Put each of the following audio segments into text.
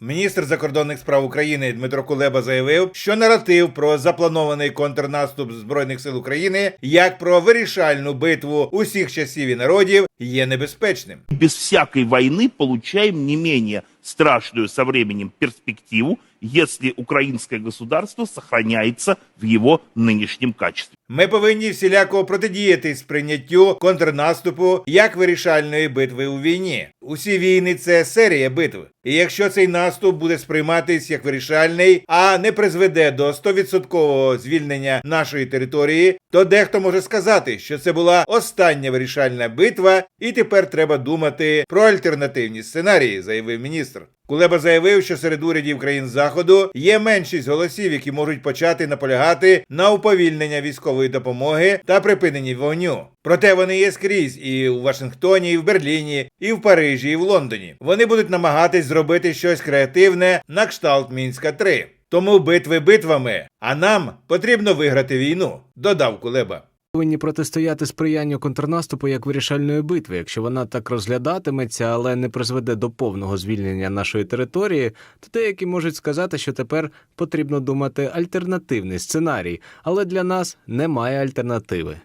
Міністр закордонних справ України Дмитро Кулеба заявив, що наратив про запланований контрнаступ збройних сил України як про вирішальну битву усіх часів і народів є небезпечним. без всякої війни получаємо не менее страшную со временем перспективу, если украинское государство сохраняется в его нынешнем качестве. Ми повинні всіляко протидіяти сприйняттю контрнаступу як вирішальної битви у війні. Усі війни це серія битв. І якщо цей наступ буде сприйматись як вирішальний, а не призведе до 100% звільнення нашої території, то дехто може сказати, що це була остання вирішальна битва, і тепер треба думати про альтернативні сценарії, заявив міністр. Кулеба заявив, що серед урядів країн заходу є меншість голосів, які можуть почати наполягати на уповільнення військової допомоги та припиненні вогню. Проте вони є скрізь і у Вашингтоні, і в Берліні, і в Парижі, і в Лондоні. Вони будуть намагатись зробити щось креативне на кшталт Мінська 3 Тому битви битвами, а нам потрібно виграти війну, додав Кулеба. Повинні протистояти сприянню контрнаступу як вирішальної битви. Якщо вона так розглядатиметься, але не призведе до повного звільнення нашої території, то деякі можуть сказати, що тепер потрібно думати альтернативний сценарій, але для нас немає альтернативи.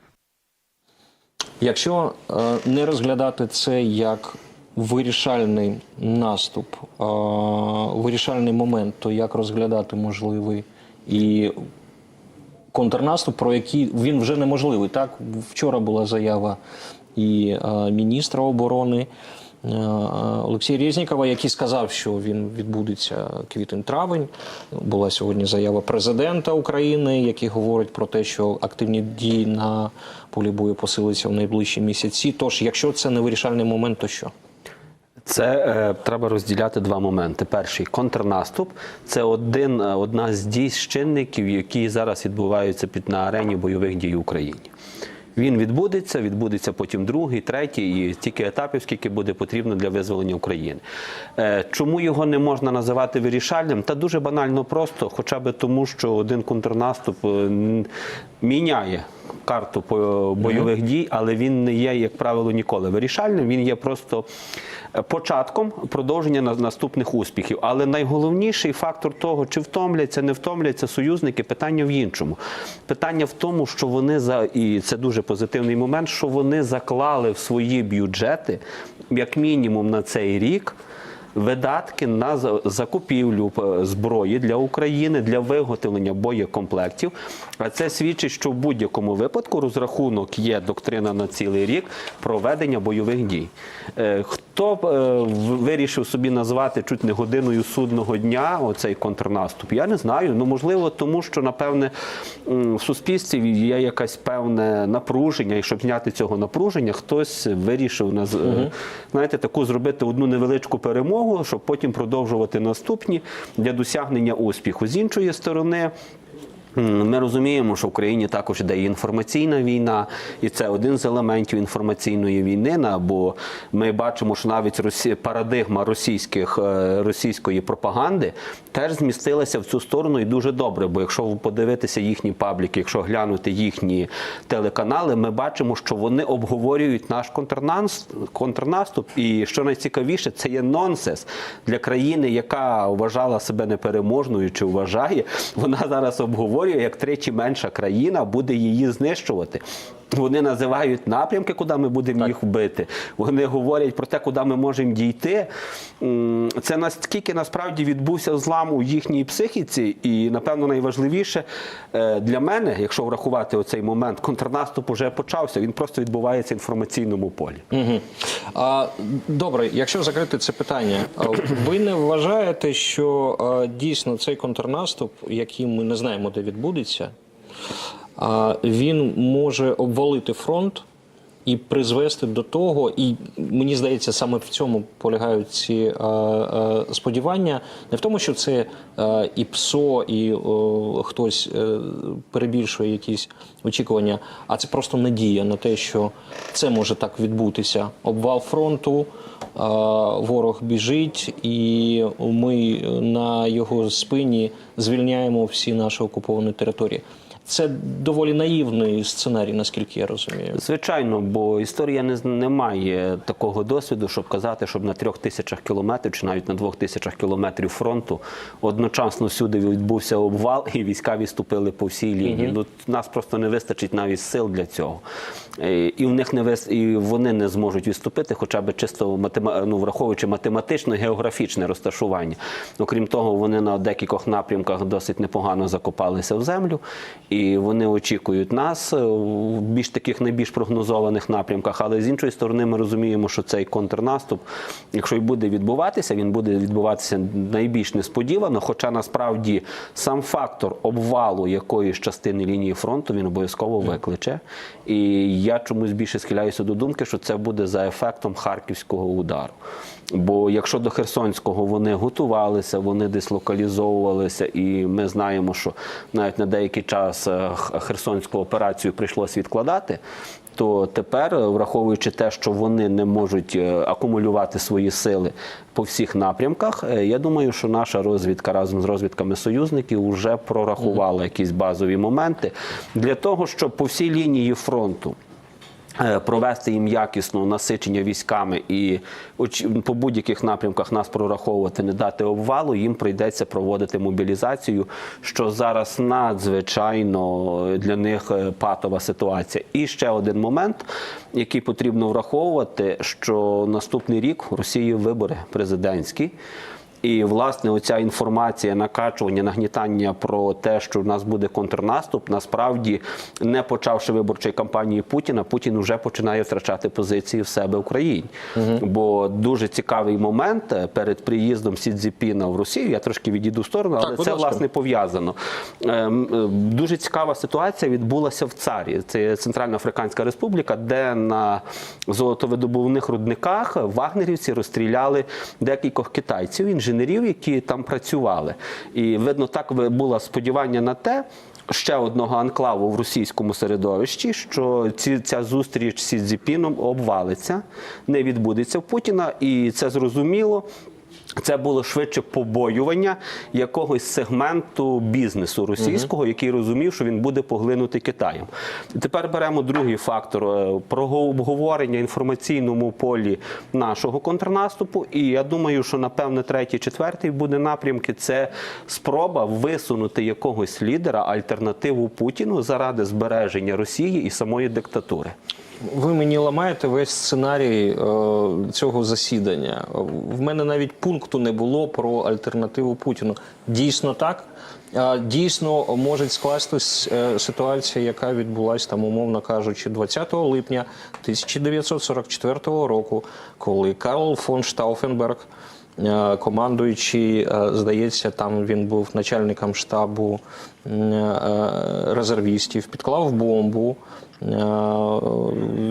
Якщо е, не розглядати це як вирішальний наступ, е, вирішальний момент, то як розглядати можливий і контрнаступ, про який він вже неможливий. Так, вчора була заява і е, міністра оборони. е, Олексія Резнікова, який сказав, що він відбудеться квітень-травень. Була сьогодні заява президента України, який говорить про те, що активні дії на полі бою посилиться в найближчі місяці. Тож, якщо це не вирішальний момент, то що? Це е, треба розділяти два моменти. Перший контрнаступ це один, е, одна з дій з чинників, які зараз відбуваються під на арені бойових дій в Україні. Він відбудеться, відбудеться потім другий, третій, і стільки етапів, скільки буде потрібно для визволення України. Е, Чому його не можна називати вирішальним? Та дуже банально просто, хоча б тому, що один контрнаступ е, міняє карту бойових дій, але він не є, як правило, ніколи вирішальним. Він є просто е, початком продовження наступних успіхів. Але найголовніший фактор того, чи втомляться, не втомляться союзники, питання в іншому. Питання в тому, що вони за і це дуже позитивний момент, що вони заклали в свої бюджети як мінімум на цей рік. Видатки на за- закупівлю е, зброї для України для виготовлення боєкомплектів. А це свідчить, що в будь-якому випадку розрахунок є доктрина на цілий рік проведення бойових дій. Е, Хто б е, вирішив собі назвати чуть не годиною судного дня оцей контрнаступ? Я не знаю. Ну можливо, тому що напевне в суспільстві є якась певне напруження, і щоб зняти цього напруження, хтось вирішив наз... е, знаєте, таку зробити одну невеличку перемогу, щоб потім продовжувати наступні для досягнення успіху. З іншої сторони. Ми розуміємо, що в Україні також йде інформаційна війна, і це один з елементів інформаційної війни. Бо ми бачимо, що навіть парадигма російських, е, російської пропаганди теж змістилася в цю сторону і дуже добре. Бо якщо ви подивитися їхні пабліки, якщо глянути їхні телеканали, ми бачимо, що вони обговорюють наш контрнас- контрнаступ. І що найцікавіше, це є нонсенс для країни, яка вважала себе непереможною чи вважає, вона зараз обговорює, як тричі менша країна буде її знищувати. Вони називають напрямки, куди ми будемо їх вбити. Вони говорять про те, куди ми можемо дійти. Це наскільки насправді відбувся злам у їхній психіці, і напевно найважливіше е, для мене, якщо врахувати оцей момент, контрнаступ уже почався. Він просто відбувається в інформаційному полі. Угу. А, добре, якщо закрити це питання, ви не вважаєте, що дійсно цей контрнаступ, який ми не знаємо, де відбудеться, він може обвалити фронт і призвести до того, і мені здається, саме в цьому полягають ці а, а, сподівання, не в тому, що це а, і ПСО, і хтось е, перебільшує якісь очікування, а це просто надія на те, що це може так відбутися. Обвал фронту, ворог біжить, і ми на його спині звільняємо всі наші окуповані території. Це доволі наївний сценарій, наскільки я розумію. Звичайно, бо історія не, не має такого досвіду, щоб казати, щоб на трьох тисячах кілометрів чи навіть на двох тисячах кілометрів фронту одночасно всюди відбувся обвал і війська відступили по всій лінії. Ну нас просто не вистачить навіть сил для цього. Е, І в них не вис... і вони не зможуть відступити, хоча б чисто матема... ну, враховуючи математично географічне розташування. Окрім того, вони на декількох напрямках досить непогано закопалися в землю, і вони очікують нас е, в більш таких найбільш прогнозованих напрямках. Але з іншої сторони, ми розуміємо, що цей контрнаступ, якщо й буде відбуватися, він буде відбуватися найбільш несподівано. Хоча насправді сам фактор обвалу якоїсь частини лінії фронту він обов'язково викличе. І я чомусь більше схиляюся до думки, що це буде за ефектом харківського удару. Бо якщо до Херсонського вони готувалися, вони дислокалізовувалися, і ми знаємо, що навіть на деякий час е, Херсонську операцію прийшлося відкладати. То тепер, е, враховуючи те, що вони не можуть е, акумулювати свої сили по всіх напрямках, я думаю, що наша розвідка разом з розвідками союзників вже прорахувала якісь базові моменти для того, щоб по всій лінії фронту провести їм якісно насичення військами і по будь-яких напрямках нас прораховувати, не дати обвалу, їм прийдеться проводити мобілізацію, що зараз надзвичайно для них е, патова ситуація. І ще один момент, який потрібно враховувати, що наступний рік в Росії вибори президентські. І власне оця інформація, накачування, нагнітання про те, що в нас буде контрнаступ, насправді не почавши виборчої кампанії Путіна, Путін вже починає втрачати позиції в себе в країні. Бо дуже цікавий момент е, перед приїздом Сі Цзіпіна в Росію. Я трошки відійду в сторону, але Так, це власне пов'язано. Ем, е, Дуже цікава ситуація відбулася в Царі. Це Центральна Африканська Республіка, де на золотовидобувних рудниках вагнерівці розстріляли декількох китайців, інженерів, які там працювали. І видно, так було сподівання на те. Ще одного анклаву в російському середовищі, що ці, ця зустріч з Сі обвалиться, не відбудеться в Путіна, і це зрозуміло. Це було швидше побоювання якогось сегменту бізнесу російського, який розумів, що він буде поглинутий Китаєм. Тепер беремо другий фактор е, про обговорення інформаційному полі нашого контрнаступу. І я думаю, що напевне третій, четвертий буде напрямки. Це спроба висунути якогось лідера альтернативу Путіну заради збереження Росії і самої диктатури. Ви мені ламаєте весь сценарій е, цього засідання. В мене навіть пункту не було про альтернативу Путіну. Дійсно так. Дійсно може скластись е, ситуація, яка відбулася там, умовно кажучи, 20 липня 1944 року, коли Карл фон Штауфенберг, командуючий, е, здається, там він був начальником штабу е, резервістів, підклав бомбу. Е,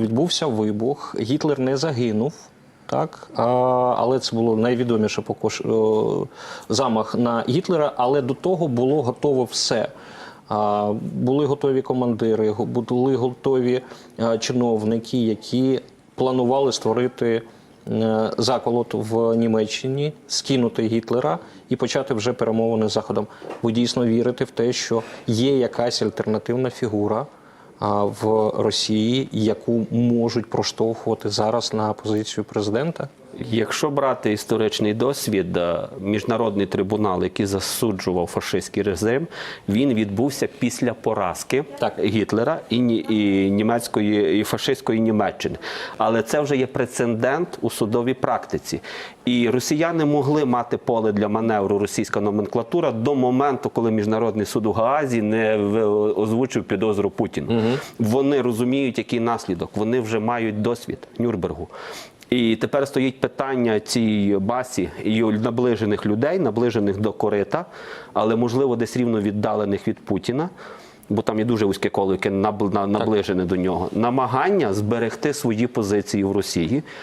відбувся вибух. Гітлер не загинув. Так, а, але це було найвідоміше покош... замах на Гітлера, але до того було готово все. А, були готові командири, були готові чиновники, які планували створити е, заколот в Німеччині, скинути Гітлера і почати вже перемовини з Заходом. Ви дійсно вірите в те, що є якась альтернативна фігура в Росії, яку можуть проштовхувати зараз на позицію президента? Якщо брати історичний досвід, е, міжнародний трибунал, який засуджував фашистський режим, він відбувся після поразки Так. Гітлера і, і німецької і фашистської Німеччини. Але це вже є прецедент у судовій практиці. І росіяни могли мати поле для маневру російська номенклатура до моменту, коли міжнародний суд у Гаазі не озвучив підозру Путіну. Вони розуміють, який наслідок. Вони вже мають досвід Нюрнбергу. І тепер стоїть питання цій басі і наближених людей, наближених до корита, але можливо десь рівно віддалених від Путіна, бо там є дуже вузьке коло, яке набл- так. наближене до нього. Намагання зберегти свої позиції в Росії.